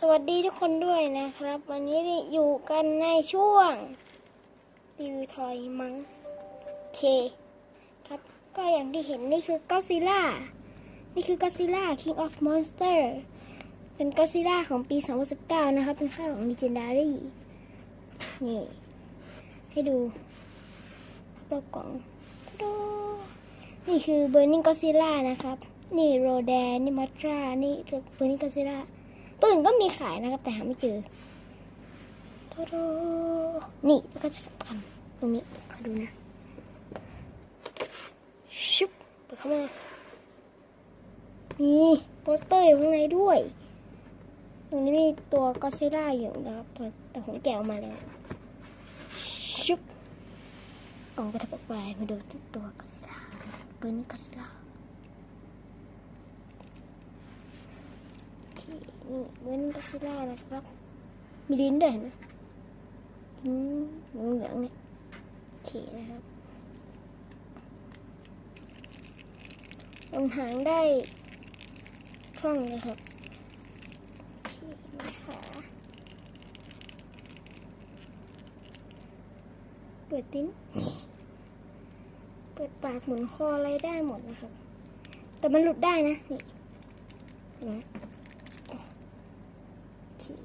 สวัสดีทุกคนด้วยนะครับ วันนี้อยู่กันในช่วงรีวิวทอยมังเค ครับ ก็อย่างที่เห็นนี่คือก็ซิล่านี่คือก็ซิล่า King of Monster เป็นก็ซิล่าของปี 2019 นะครับ เป็นค่าของ Legendary นี่ ให้ดูภาพรอบกล่องนี่คือ Burning Godzilla นะครับ นี่โรแดนนี่มัตรานี่ Burning Godzilla ตัวอื่นก็มีขายนะครับ แต่หาไม่เจอทโดนี่แล้วก็จะสำคัญตรงนี้ขอดูนะ ชุบเปิดเข้ามา มีโปสเตอร์อยู่ข้างในด้วย ตรงนี้มีตัวก็ซิล่าอยู่นะครับแต่แต่ผมแกะออกมาแล้ว ชุบกล่องกระดาษปลายมาดูตัวก็ซิล่าปิดนี่ก็ซิล่า นี่เว้นกัสซิล่านะครับ มีลิ้นด้วยนะลิ้นเหลืองๆเนี่ยโอเคนะครับลงหางได้คล่องเลยครับเคนะคะเปิดลิ้น เปิดปากหมุนคออะไรได้หมดนะครับ แต่มันหลุดได้นะ นี่นไหม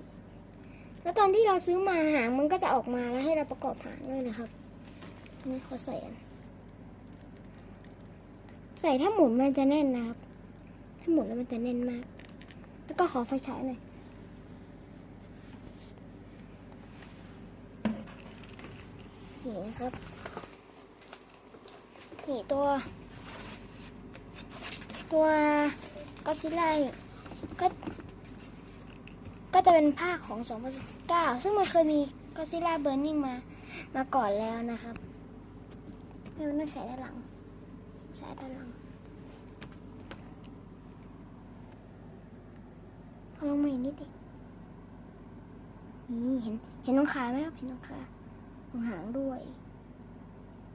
แล้วตอนที่เราซื้อมาหางมันก็จะออกมาแล้วให้เราประกอบหางด้วยนะครับนี่ขอใส่กันใส่ถ้าหมุนมันจะแน่นนะครับ ถ้าหมุนแล้วมันจะแน่นมาก แล้วก็ขอไฟฉายหน่อยนี่นะครับนี่ตัว ตัวก็ซิไลก็ ก็จะเป็นภาคของ 2019 ซึ่งมันเคยมี Godzilla Burning มา มาก่อนแล้วนะครับไม่มันต้องใส่ด้านหลัง ใส่ด้านหลังพอาลงมาอีกนิดดินี่เห็น เห็นตรงขาไหมครับ เห็นตรงขาตรงหางด้วย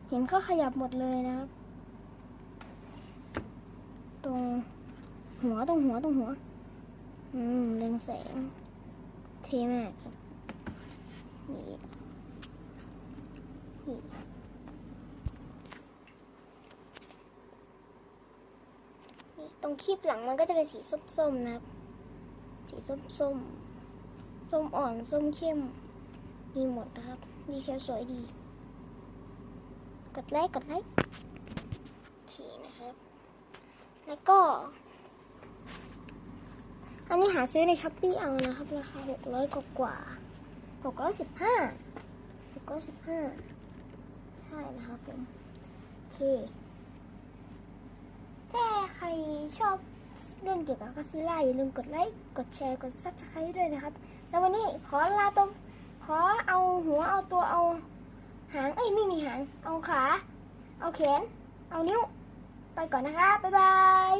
เห็นเขาขยับหมดเลยนะครับ ตรงหัวตรงหัวตรงหัว อืมเรืองแสง ท่มากครับนี่นี่นี่ตรงคีบหลังมันก็จะเป็นสีส้มๆนะครับ สีส้มส้มๆส้มอ่อน ส้มเข้ม มีหมดนะครับ ดีเทลสวยดี กดไลค์ กดไลค์โอเคนะครับ แล้วก็ อันนี้หาซื้อในช้อปปี้เอานะครับ ราคาหกร้อยกว่ากว่าหกร้อยสิบห้าหกร้อยสิบห้าใช่นะครับผมโอเคถ้าใครชอบเรื่องเกี่ยวกับกัสซิล่าอย่าลืมกดไลค์กดแชร์กดซับสไครต์ด้วยนะครับ แล้ววันนี้ขอลาตรงขอเอาหัวเอาตัวเอาหางเอ้ยไม่มีหาง เอาขา เอาแขน เอานิ้ว ไปก่อนนะคะ บ๊ายบาย